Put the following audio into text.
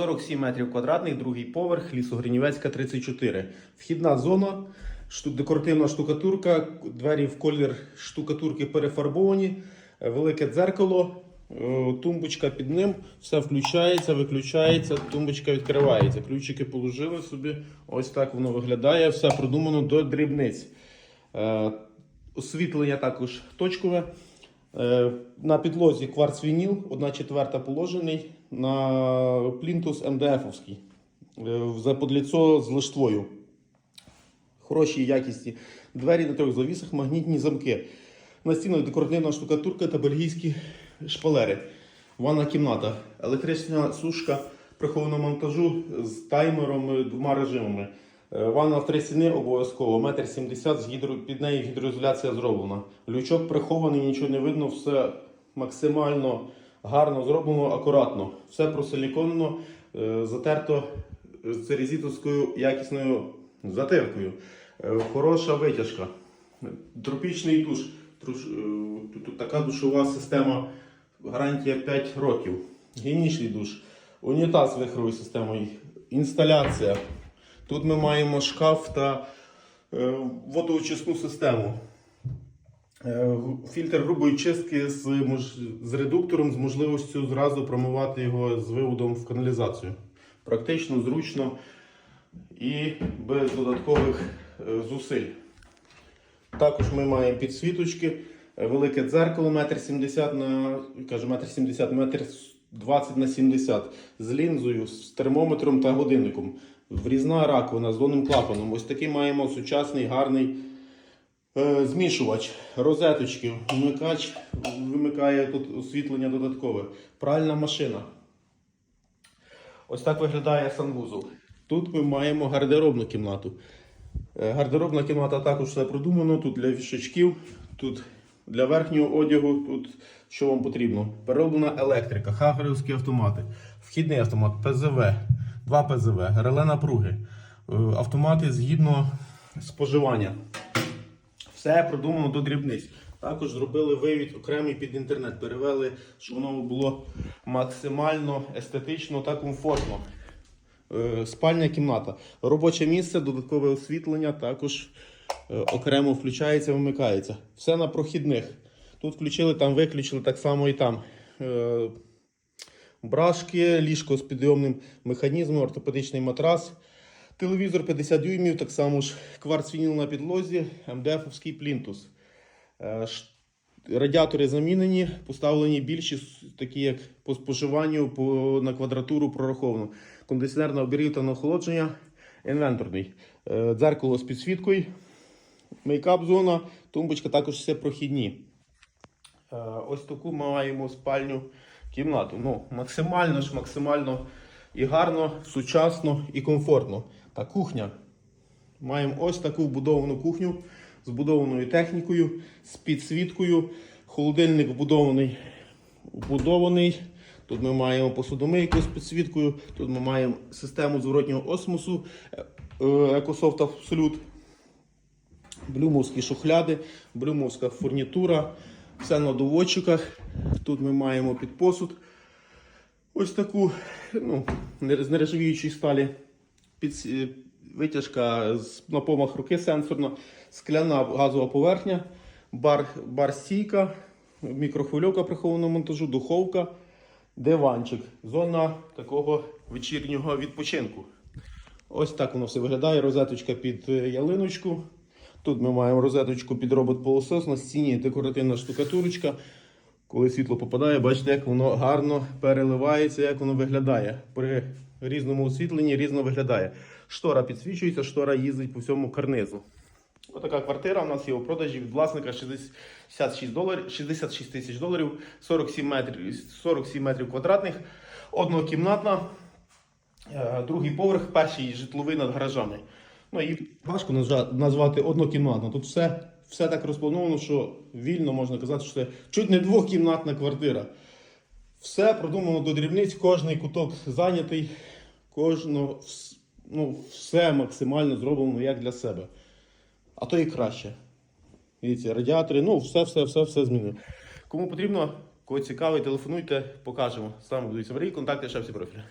47 метрів квадратних, другий поверх, лісогринівецька 34. Вхідна зона, декоративна штукатурка, двері в колір штукатурки перефарбовані, е, велике дзеркало, е, тумбочка під ним, все включається, виключається, тумбочка відкривається. Ключики положили собі. Ось так воно виглядає, все продумано до дрібниць. Е, Освітлення також точкове. Е, На підлозі кварц вініл, 1 четверта положений, на плінтус МДФовський. Е, Заподліцо з лиштвою. Хороші якісні двері на трьох завісах, магнітні замки. На стінах декоративна штукатурка та бельгійські шпалери. Ванна кімната. Електрична сушка прихованого монтажу з таймером е, двома режимами. Е, Ванна в три стіни обов'язково. Метр сімдесят під нею гідроізоляція зроблена. Лючок прихований, нічого не видно, все максимально гарно зроблено, акуратно. Все просиліконено, е, затерто з церезітовською якісною затиркою. Е, Хороша витяжка. Тропічний душ. Е, Тут, така душова система, гарантія 5 років. Гігієнічний душ. Унітаз з вихровою системою. Інсталяція. Тут ми маємо шкаф та е, водоочисну систему. Е, Фільтр грубої чистки з, з редуктором з можливістю зразу промивати його з виводом в каналізацію. Практично, зручно і без додаткових е, зусиль. Також ми маємо підсвіточки, велике дзеркало 1,70 на кажу, 1,70 метр 20 на 70 з лінзою, з термометром та годинником. Врізна раковина з донним клапаном. Ось такий маємо сучасний гарний е, змішувач, розеточки, вмикач вимикає тут освітлення додаткове. Пральна машина. Ось так виглядає санвузол. Тут ми маємо гардеробну кімнату. Е, Гардеробна кімната також все продумано. Тут для вішачків, тут для верхнього одягу, тут що вам потрібно. Перероблена електрика, хагерівські автомати, вхідний автомат, ПЗВ, два ПЗВ, реле напруги, е, автомати згідно споживання. Все продумано до дрібниць. Також зробили вивід окремий під інтернет, перевели, щоб воно було максимально естетично та комфортно. Е, Спальня кімната. Робоче місце, додаткове освітлення, також е, окремо включається, вимикається. Все на прохідних. Тут включили, там виключили, так само і там. Брашки, ліжко з підйомним механізмом, ортопедичний матрас, телевізор 50 дюймів, так само ж кварцвініл на підлозі, МДФовський плінтус. Е, Радіатори замінені, поставлені більші, такі як по споживанню по, на квадратуру прораховано. Кондиціонер на обігрів та на охолодження, інвенторний. Е, Дзеркало з підсвіткою, мейкап зона, тумбочка також все прохідні. Е, Ось таку ми маємо спальню кімнату. Ну, максимально ж, максимально і гарно, сучасно і комфортно. Та кухня. Маємо ось таку вбудовану кухню з вбудованою технікою, з підсвіткою. Холодильник вбудований. вбудований. Тут ми маємо посудомийку з підсвіткою, тут ми маємо систему зворотнього осмосу, е, е, Ecosoft Absolute, блюмовські шухляди, блюмовська фурнітура, все на доводчиках. Тут ми маємо під посуд. Ось таку ну, з нержавіючої сталі під, витяжка з на помах руки сенсорна, скляна газова поверхня, бар, бар стійка, мікрохвильовка прихованого монтажу, духовка, диванчик. Зона такого вечірнього відпочинку. Ось так воно все виглядає. Розеточка під е, ялиночку. Тут ми маємо розеточку під робот-пилосос, на стіні декоративна штукатурочка. Коли світло попадає, бачите, як воно гарно переливається, як воно виглядає. При різному освітленні різно виглядає. Штора підсвічується, штора їздить по всьому карнизу. Отака квартира у нас є у продажі від власника 66 доларів, 66 тисяч доларів, 47 метрів, 47 метрів квадратних, однокімнатна, е, другий поверх, перший житловий над гаражами. Ну і важко назвати однокімнатно. Тут все, все так розплановано, що вільно можна казати, що це чуть не двохкімнатна квартира. Все продумано до дрібниць, кожний куток зайнятий, кожно, ну, все максимально зроблено як для себе. А то і краще. Дивіться, радіатори, ну, все, все, все, все змінено. Кому потрібно, кого цікавий, телефонуйте, покажемо. Саме будуть аварії, контакти, всі профілі.